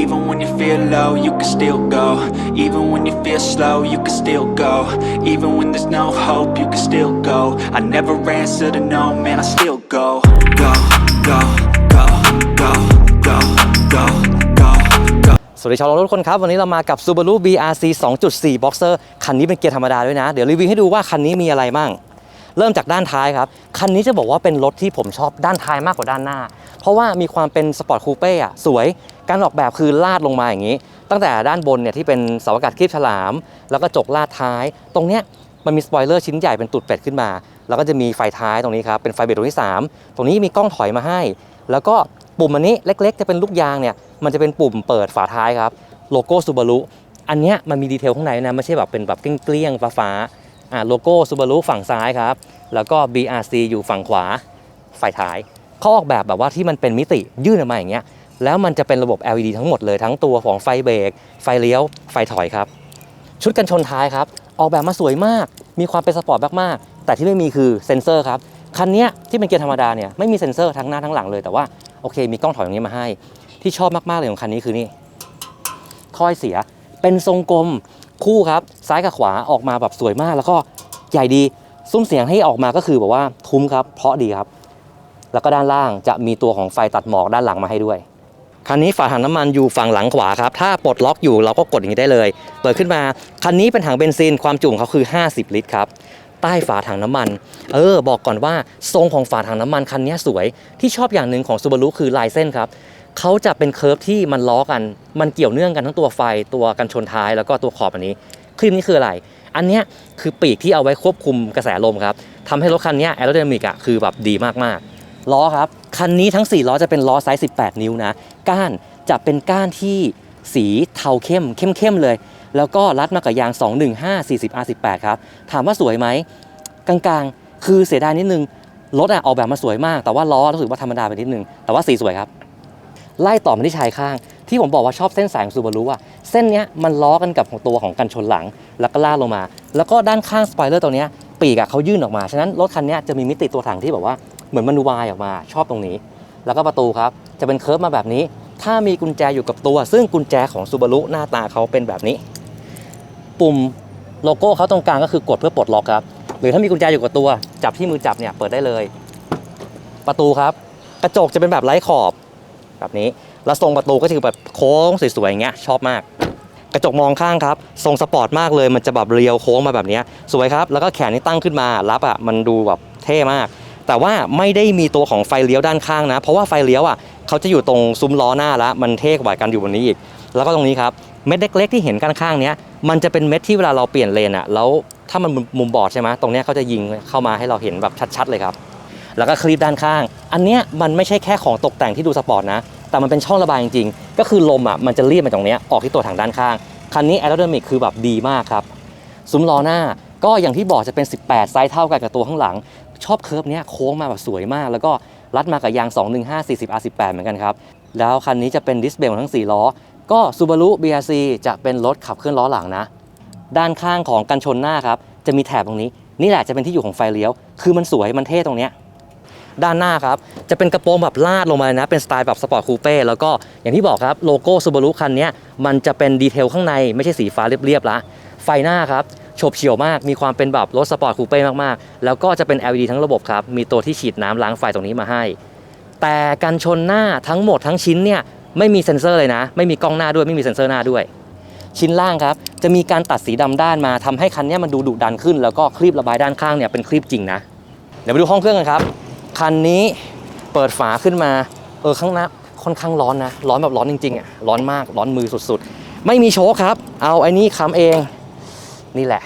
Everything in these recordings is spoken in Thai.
Even when you feel low, you can still go Even when you feel slow, you can still go Even when there's no hope, you can still go I never answer to no, man, I still go Go, go, go, go, go, go, สวัสดีชาวรถทุกคนครับ วันนี้เรามากับ Subaru BRC 2.4 Boxer คันนี้เป็นเกียร์ธรรมดาด้วยนะ เดี๋ยวรีวิวให้ดูว่าคันนี้มีอะไรบ้างเริ่มจากด้านท้ายครับ คันนี้จะบอกว่าเป็นรถที่ผมชอบด้านท้ายมากกว่าด้านหน้า เพราะว่ามีความเป็นสปอร์ตคูเป้อะสวย การออกแบบคือลาดลงมาอย่างนี้ ตั้งแต่ด้านบนเนี่ยที่เป็นเสาอากาศคลีบฉลาม แล้วก็จกลาดท้าย ตรงเนี้ยมันมีสปอยเลอร์ชิ้นใหญ่เป็นตุดเป็ดขึ้นมา แล้วก็จะมีไฟท้ายตรงนี้ครับเป็นไฟเบรกตัวที่สามตรงนี้มีกล้องถอยมาให้ แล้วก็ปุ่มอันนี้เล็ก ๆ จะเป็นลูกยางเนี่ยมันจะเป็นปุ่มเปิดฝาท้ายครับโลโก้ซูบารุอันเนี้ยมันมีดีเทลข้างในนะไม่ใช่แบบเป็นแบบเกลี้ยงฟ้าๆอ่าโลโก้ซูบารุฝั่งซ้ายครับแล้วก็ BRC อยู่ฝั่งขวาไฟท้ายเขาออกแบบแบบว่าที่มันเป็นมิติยื่นออกมาอย่างเงี้ย แล้วมันจะเป็นระบบ LED ทั้งหมดเลยทั้งตัวของไฟเบรกไฟเลี้ยว ไฟถอยครับ ชุดกันชนท้ายครับ ออกแบบมาสวยมาก มีความเป็นสปอร์ตมากๆ แต่ที่ไม่มีคือเซ็นเซอร์ครับ คันนี้ที่เป็นเกียร์ธรรมดาเนี่ยไม่มีเซ็นเซอร์ทั้งหน้าทั้งหลังเลยแต่ว่าโอเค มีกล้องถอยอย่างนี้มาให้ ที่ชอบมากๆเลยของคันนี้คือนี่ถ้อยเสียเป็นทรงกลมคู่ครับซ้ายกับขวาออกมาแบบสวยมาก แล้วก็ใหญ่ดีซุ้มเสียงให้ออกมาก็คือแบบว่าทุ้มครับเพราะดีครับ แล้วก็ด้านล่างจะมีตัวของไฟตัดหมอกด้านหลังมาให้ด้วย คันนี้ฝาถังน้ำมันอยู่ฝั่งหลังขวาครับ ถ้าปลดล็อกอยู่เราก็กดอย่างนี้ได้เลย เปิดขึ้นมา คันนี้เป็นถังเบนซิน ความจุของเขาคือ 50 ลิตรครับ ใต้ฝาถังน้ำมัน เออ บอกก่อนว่าทรงของฝาถังน้ำมันคันนี้สวย ที่ชอบอย่างหนึ่งของ Subaru คือลายเส้นครับ เขาจะเป็นเคิร์ฟที่มันล้อกัน มันเกี่ยวเนื่องกันทั้งตัวไฟ ตัวกันชนท้าย แล้วก็ตัวขอบอันนี้ คลิปนี้คืออะไร อันนี้คือปีกที่เอาไว้ควบคุมกระแสลมครับทำให้รถคันนี้แอโร d y นามิกอะคือแบบดีมากๆ ล้อครับ คันนี้ทั้ง 4 ล้อจะเป็นล้อไซส์ 18 นิ้วนะ ก้านจะเป็นก้านที่สีเทาเข้มเข้มๆเลย แล้วก็รัดมากับยาง 215 40 R18 ครับ ถามว่าสวยไหมกลางๆ คือเสียดายนิดนึง รถอะออกแบบมาสวยมาก แต่ว่าล้อรู้สึกว่าธรรมดาไปนิดนึง แต่ว่าสีสวยครับ ไล่ต่อมาที่ชายข้าง ที่ผมบอกว่าชอบเส้นสายของซูบารุอะเส้นเนี้ยมันล้อกันกับของตัวของกันชนหลัง แล้วก็ล่าลงมา แล้วก็ด้านข้างสปอยเลอร์ตัวเนี้ยปีกอะเขายื่นออกมา ฉะนั้นรถคันนี้จะมีมิติตัวถังที่แบบว่า เหมือนมันวายออกมาชอบตรงนี้ แล้วก็ประตูครับ จะเป็นเคิร์ฟมาแบบนี้ ถ้ามีกุญแจอยู่กับตัว ซึ่งกุญแจของซูบารุหน้าตาเขาเป็นแบบนี้ ปุ่มโลโก้เขาตรงกลางก็คือกดเพื่อปลดล็อกครับ หรือถ้ามีกุญแจอยู่กับตัว จับที่มือจับเนี่ยเปิดได้เลย ประตูครับ กระจกจะเป็นแบบไร้ขอบแบบนี้ แล้วทรงประตูก็คือแบบโค้งสวยๆอย่างเงี้ยชอบมาก กระจกมองข้างครับ ทรงสปอร์ตมากเลย มันจะแบบเรียวโค้งมาแบบนี้ สวยครับ แล้วก็แขนนี่ตั้งขึ้นมา รับอะ มันดูแบบเท่มาก แต่ว่าไม่ได้มีตัวของไฟเลี้ยวด้านข้างนะ เพราะว่าไฟเลี้ยวอะเขาจะอยู่ตรงซุ้มล้อหน้าแล้วมันเท่กว่ากันอยู่บนนี้อีก แล้วก็ตรงนี้ครับเม็ดเล็กๆที่เห็นข้างๆเนี้ยมันจะเป็นเม็ดที่เวลาเราเปลี่ยนเลนอะแล้วถ้ามันมุมบอดใช่ไหมตรงเนี้ยเขาจะยิงเข้ามาให้เราเห็นแบบชัดๆเลยครับ แล้วก็คลีปด้านข้าง อันเนี้ยมันไม่ใช่แค่ของตกแต่งที่ดูสปอร์ตนะ แต่มันเป็นช่องระบายจริงๆ ก็คือลมอะมันจะรีบมาตรงเนี้ยออกที่ตัวถังด้านข้าง คันนี้แอโร d y นามิกคือแบบดีมากครับ ซุ้มล้อหน้าก็อย่างที่บอกจะเป็น 18 ไซส์เท่ากันกับตัวข้างหลัง ชอบเคิร์ฟเนี้ยโค้งมาแบบสวยมาก แล้วก็รัดมากับยาง 215 40 R18 เหมือนกันครับ แล้วคันนี้จะเป็นดิสเบลทั้ง 4 ล้อ ก็ Subaru BRC จะเป็นรถขับเคลื่อนล้อหลังนะ ด้านข้างของกันชนหน้าครับ จะมีแถบตรงนี้ นี่แหละจะเป็นที่อยู่ของไฟเลี้ยว คือมันสวยมันเท่ตรงเนี้ยด้านหน้าครับ จะเป็นกระโปรงแบบลาดลงมานะ เป็นสไตล์แบบสปอร์ตคูเป้แล้วก็อย่างที่บอกครับโลโก้ซูบารุคันเนี้ยมันจะเป็นดีเทลข้างในไม่ใช่สีฟ้าเรียบๆละไฟหน้าครับ ฉบเฉี่ยวมาก มีความเป็นแบบรถสปอร์ตคูเป้มากๆ แล้วก็จะเป็น LED ทั้งระบบครับ มีตัวที่ฉีดน้ำล้างไฟตรงนี้มาให้ แต่กันชนหน้าทั้งหมดทั้งชิ้นเนี่ยไม่มีเซ็นเซอร์เลยนะ ไม่มีกล้องหน้าด้วยไม่มีเซ็นเซอร์หน้าด้วย ชิ้นล่างครับ จะมีการตัดสีดำด้านมาทำให้คันนี้มันดูดุดันขึ้น แล้วก็คลีประบายด้านข้างเนี่ยเป็นคลีปจริงนะ เดี๋ยวไปดูห้องเครื่องกันครับ คันนี้เปิดฝาขึ้นมา เออข้างหน้าค่อนข้างร้อนนะ ร้อนแบบร้อนจริงๆอะ ร้อนมาก ร้อนมือสุดๆ ไม่มีโชคครับ เอาไอ้นี่ค้ำเอง นี่แหละ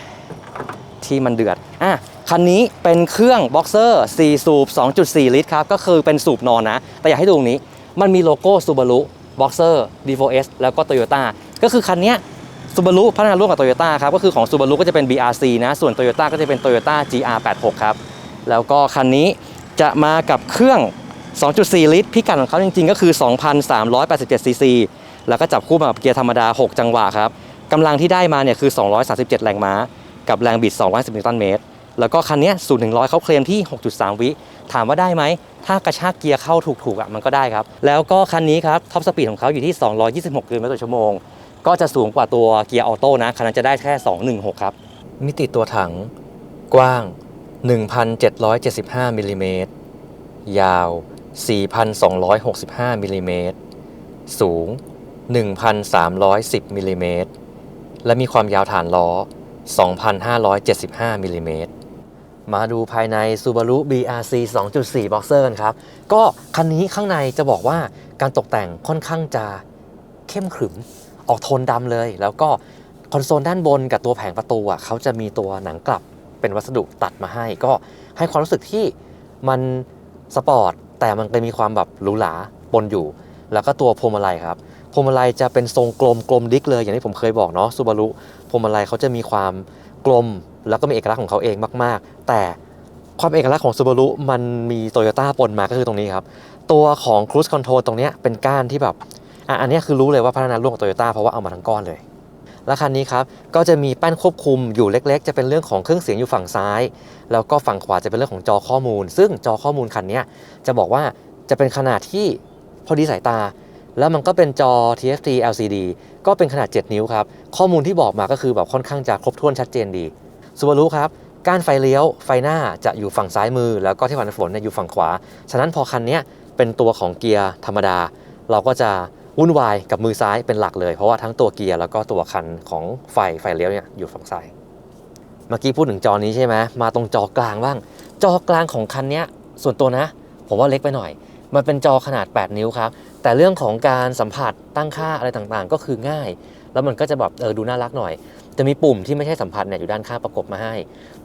ที่มันเดือดอะคันนี้เป็นเครื่องบ็อกเซอร์4สูบ 2.4 ลิตรครับ ก็คือเป็นสูบนอนนะ แต่อยากให้ดูตรงนี้ มันมีโลโก้ Subaru Boxer D4S แล้วก็ Toyota ก็คือคันเนี้ย Subaru พัฒนาร่วมกับ Toyota ครับ ก็คือของ Subaru ก็จะเป็น BRC นะ ส่วน Toyota ก็จะเป็น Toyota GR86 ครับ แล้วก็คันนี้จะมากับเครื่อง 2.4 ลิตร พิกัดของเขาจริงๆ ก็คือ 2,387ซีซี แล้วก็จับคู่มากับเกียร์ธรรมดา 6 จังหวะครับกำลังที่ได้มาเนี่ยคือ 237 แรงม้า กับแรงบิด 210 นิวตันเมตร แล้วก็คันนี้ย0 100เขาเคลมที่ 6.3 วิ ถามว่าได้ไหม ถ้ากระชากเกียร์เข้าถูกๆอะมันก็ได้ครับ แล้วก็คันนี้ครับ ท็อปสปีดของเขาอยู่ที่ 226กิโลเมตรต่อชั่วโมง ก็จะสูงกว่าตัวเกียร์ออโต้นะ คันนั้นจะได้แค่ 216 ครับ มิติตัวถังกว้าง 1,775มิลลิเมตร ยาว 4,265มิลลิเมตร สูง 1,310มิลลิเมตร และมีความยาวฐานล้อ 2,575มิลลิเมตรมาดูภายใน Subaru BRC 2.4 Boxer กันครับ ก็คันนี้ข้างในจะบอกว่าการตกแต่งค่อนข้างจะเข้มขรึม ออกโทนดำเลย แล้วก็คอนโซลด้านบนกับตัวแผงประตูอะเขาจะมีตัวหนังกลับเป็นวัสดุตัดมาให้ ก็ให้ความรู้สึกที่มันสปอร์ตแต่มันก็มีความแบบหรูหราปนอยู่ แล้วก็ตัวพวงมาลัยครับ พวงมาลัยจะเป็นทรงกลมกลมดิกเลยอย่างที่ผมเคยบอกเนาะซูบารุพวงมาลัยเขาจะมีความกลม แล้วก็มีเอกลักษณ์ของเขาเองมาก ๆ แต่ความเอกลักษณ์ของซูบารุมันมีโตโยต้าปนมาก็คือตรงนี้ครับ ตัวของ Cruise Control ตรงนี้เป็นก้านที่แบบอะอันนี้คือรู้เลยว่าพัฒนาร่วมกับโตโยต้าเพราะว่าเอามาทั้งก้อนเลยและคันนี้ครับก็จะมีแป้นควบคุมอยู่เล็ก ๆ จะเป็นเรื่องของเครื่องเสียงอยู่ฝั่งซ้าย แล้วก็ฝั่งขวาจะเป็นเรื่องของจอข้อมูล ซึ่งจอข้อมูลคันนี้จะบอกว่าจะเป็นขนาดที่พอดีสายตา แล้วมันก็เป็นจอ TFT LCD ก็เป็นขนาด 7 นิ้วครับ ข้อมูลที่บอกมาก็คือแบบค่อนข้างจะครบถ้วนชัดเจนดีซูบารุครับกานไฟเลี้ยวไฟหน้าจะอยู่ฝั่งซ้ายมือ แล้วก็ที่วันฝนเนี่ยอยู่ฝั่งขวา ฉะนั้นพอคันนี้เป็นตัวของเกียร์ธรรมดา เราก็จะวุ่นวายกับมือซ้ายเป็นหลักเลย เพราะว่าทั้งตัวเกียร์แล้วก็ตัวคันของไฟไฟเลี้ยวเนี่ยอยู่ฝั่งซ้าย เมื่อกี้พูดถึงจอนี้ใช่ไหมมาตรงจอกลางบ้าง จอกลางของคันนี้ส่วนตัวนะ ผมว่าเล็กไปหน่อย มันเป็นจอขนาด 8 นิ้วครับ แต่เรื่องของการสัมผัสตั้งค่าอะไรต่างๆ ก็คือง่าย แล้วมันก็จะแบบเออดูน่ารักหน่อย จะมีปุ่มที่ไม่ใช่สัมผัสเนี่ยอยู่ด้านข้างประกบมาให้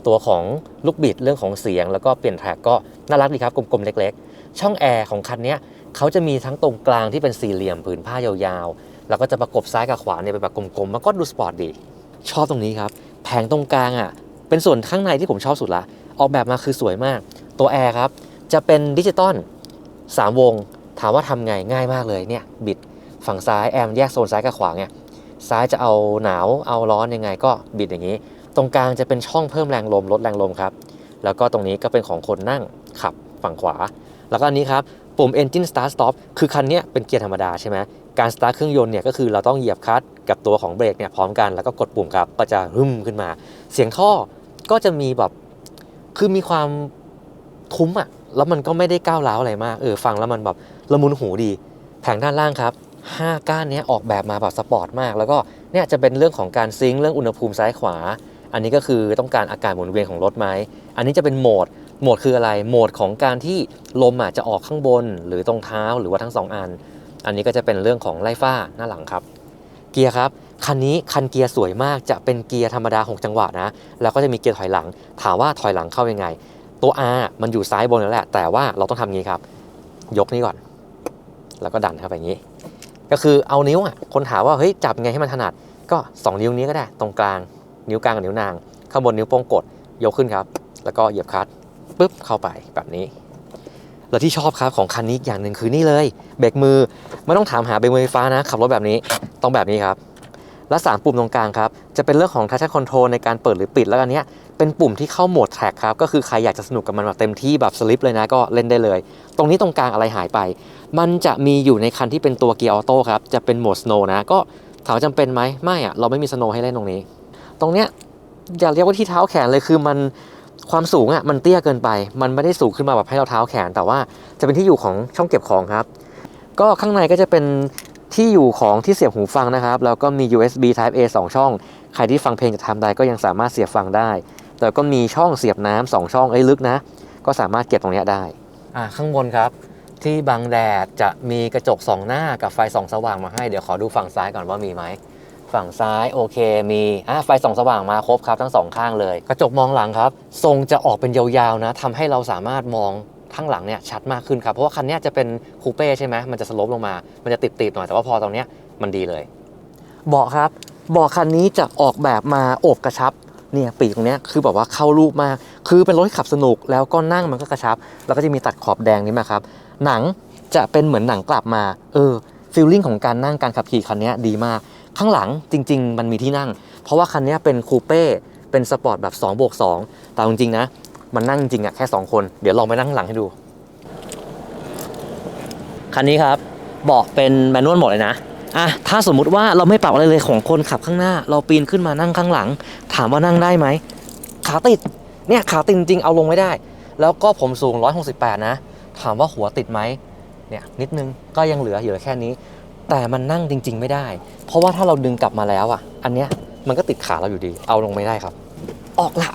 ตัวของลูกบิดเรื่องของเสียง แล้วก็เปลี่ยนแทร็กก็น่ารักดีครับกลมๆเล็ก ๆ ช่องแอร์ของคันนี้เขาจะมีทั้งตรงกลางที่เป็นสี่เหลี่ยมผืนผ้ายาวๆ แล้วก็จะประกบซ้ายกับขวาเนี่ยเป็นแบบกลมๆมันก็ดูสปอร์ตดีชอบตรงนี้ครับแผงตรงกลางอะเป็นส่วนข้างในที่ผมชอบสุดละออกแบบมาคือสวยมาก ตัวแอร์ครับจะเป็นดิจิตอล3วง ถามว่าทำไงง่ายมากเลยเนี่ยบิดฝั่งซ้ายแอมแยกโซนซ้ายกับขวาไงซ้ายจะเอาหนาวเอาร้อนยังไงก็บิดอย่างนี้ ตรงกลางจะเป็นช่องเพิ่มแรงลมลดแรงลมครับ แล้วก็ตรงนี้ก็เป็นของคนนั่งขับฝั่งขวา แล้วก็อันนี้ครับปุ่ม Engine Start Stop คือคันเนี้ยเป็นเกียร์ธรรมดาใช่ไหมการสตาร์ทเครื่องยนต์เนี่ยก็คือเราต้องเหยียบคลัตช์กับตัวของเบรกเนี่ยพร้อมกันแล้วก็กดปุ่มครับก็จะรึมขึ้นมา เสียงท่อก็จะมีแบบคือมีความทุ้มอะแล้วมันก็ไม่ได้ก้าวร้าวอะไรมากเออฟังแล้วมันแบบ ละมุนหูดี แผงด้านล่างครับ 5 ก้านนี้ออกแบบมาแบบสปอร์ตมาก แล้วก็เนี่ยจะเป็นเรื่องของการซิงค์เรื่องอุณหภูมิซ้ายขวา อันนี้ก็คือต้องการอากาศหมุนเวียนของรถไหม อันนี้จะเป็นโหมด โหมดคืออะไร โหมดของการที่ลมอะจะออกข้างบน หรือตรงเท้าหรือว่าทั้งสองอัน อันนี้ก็จะเป็นเรื่องของไล่ฟ้าหน้าหลังครับ เกียร์ครับคันนี้คันเกียร์สวยมากจะเป็นเกียร์ธรรมดา 6 จังหวะนะ แล้วก็จะมีเกียร์ถอยหลัง ถามว่าถอยหลังเข้ายังไง ตัว R มันอยู่ซ้ายบนนั่นแหละ แต่ว่าเราต้องทำงี้ครับ ยกนี้ก่อน แล้วก็ดันเข้าไปอย่างนี้ ก็คือเอานิ้วอะคนถามว่าเฮ้ยจับไงให้มันถนัดก็ 2 นิ้วนี้ก็ได้ตรงกลางนิ้วกลางกับนิ้วนาง ข้างบนนิ้วโป้งกดยกขึ้นครับ แล้วก็เหยียบคลัตช์ปุ๊บเข้าไปแบบนี้ แล้วที่ชอบครับของคันนี้อีกอย่างหนึ่งคือนี่เลยเบรกมือไม่ต้องถามหาเบรกมือไฟฟ้านะขับรถแบบนี้ต้องแบบนี้ครับ และสามปุ่มตรงกลางครับ จะเป็นเรื่องของ traction control ในการเปิดหรือปิดแล้วอันเนี้ยเป็นปุ่มที่เข้าโหมด track ครับ ก็คือใครอยากจะสนุกกับมันแบบเต็มที่แบบสลิปเลยนะก็เล่นได้เลย ตรงนี้ตรงกลางอะไรหายไป มันจะมีอยู่ในคันที่เป็นตัวเกียร์ออโต้ครับ จะเป็นโหมด snow นะ ก็ถามว่าจำเป็นไหมไม่อะเราไม่มี snow ให้เล่นตรงนี้ ตรงเนี้ยอย่าเรียกว่าที่เท้าแขนเลยคือมันความสูงอะมันเตี้ยเกินไป มันไม่ได้สูงขึ้นมาแบบให้เราเท้าแขน แต่ว่าจะเป็นที่อยู่ของช่องเก็บของครับ ก็ข้างในก็จะเป็นที่อยู่ของที่เสียบหูฟังนะครับ แล้วก็มี USB Type A 2 ช่อง ใครที่ฟังเพลงจะทำใดก็ยังสามารถเสียบฟังได้ แต่ก็มีช่องเสียบน้ำสองช่องเอ้ยลึกนะ ก็สามารถเก็บตรงเนี้ยได้ อ่าข้างบนครับ ที่บังแดดจะมีกระจกสองหน้ากับไฟส่องสว่างมาให้เดี๋ยวขอดูฝั่งซ้ายก่อนว่ามีไหมฝั่งซ้ายโอเคมีอะไฟส่องสว่างมาครบครับทั้งสองข้างเลย กระจกมองหลังครับ ทรงจะออกเป็นยาวๆนะทำให้เราสามารถมองข้างหลังเนี่ยชัดมากขึ้นครับ เพราะว่าคันเนี้ยจะเป็นคูเป้ใช่ไหมมันจะสโลปลงมา มันจะติดๆหน่อยแต่ว่าพอตรงเนี้ยมันดีเลยเบาะครับเบาะคันนี้จะออกแบบมาโอบกระชับเนี่ยปีกตรงเนี้ยคือแบบว่าเข้ารูปมาก คือเป็นรถที่ขับสนุกแล้วก็นั่งมันก็กระชับ แล้วก็จะมีตัดขอบแดงนี้มาครับ หนังจะเป็นเหมือนหนังกลับมา เออฟีลลิ่งของการนั่งการขับขี่คันนี้ดีมาก ข้างหลังจริง ๆ มันมีที่นั่ง เพราะว่าคันนี้เป็นคูเป้เป็นสปอร์ตแบบ2บวก2แต่จริงๆนะ มันนั่งจริงอะแค่ 2 คน เดี๋ยวลองไปนั่งหลังให้ดู คันนี้ครับเบอกเป็นแมนนวลหมดเลยนะอะถ้าสมมุติว่าเราไม่ปรับอะไรเลยของคนขับข้างหน้า เราปีนขึ้นมานั่งข้างหลัง ถามว่านั่งได้ไหมขาติดเนี่ยขาติดจริงๆเอาลงไม่ได้ แล้วก็ผมสูง 168 นะ ถามว่าหัวติดไหมเนี่ยนิดนึงก็ยังเหลืออยู่แค่นี้ แต่มันนั่งจริง ๆ ไม่ได้ เพราะว่าถ้าเราดึงกลับมาแล้วอะ อันเนี้ยมันก็ติดขาเราอยู่ดี เอาลงไม่ได้ครับ ออกละ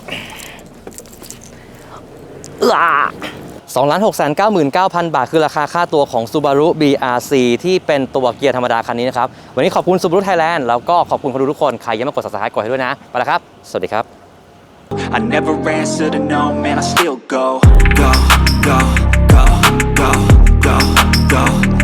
สองล้านหกแสนเก้าหมื่นเก้าพันบาท คือราคาค่าตัวของ Subaru BRC ที่เป็นตัวเกียร์ธรรมดาคันนี้นะครับ วันนี้ขอบคุณ Subaru Thailand แล้วก็ขอบคุณคนดูทุกคน ใครยังไม่กด subscribe กดให้ด้วยนะ ไปแล้วครับ สวัสดีครับ I never answer to no, man, I still go, go, go, go, go, go, go.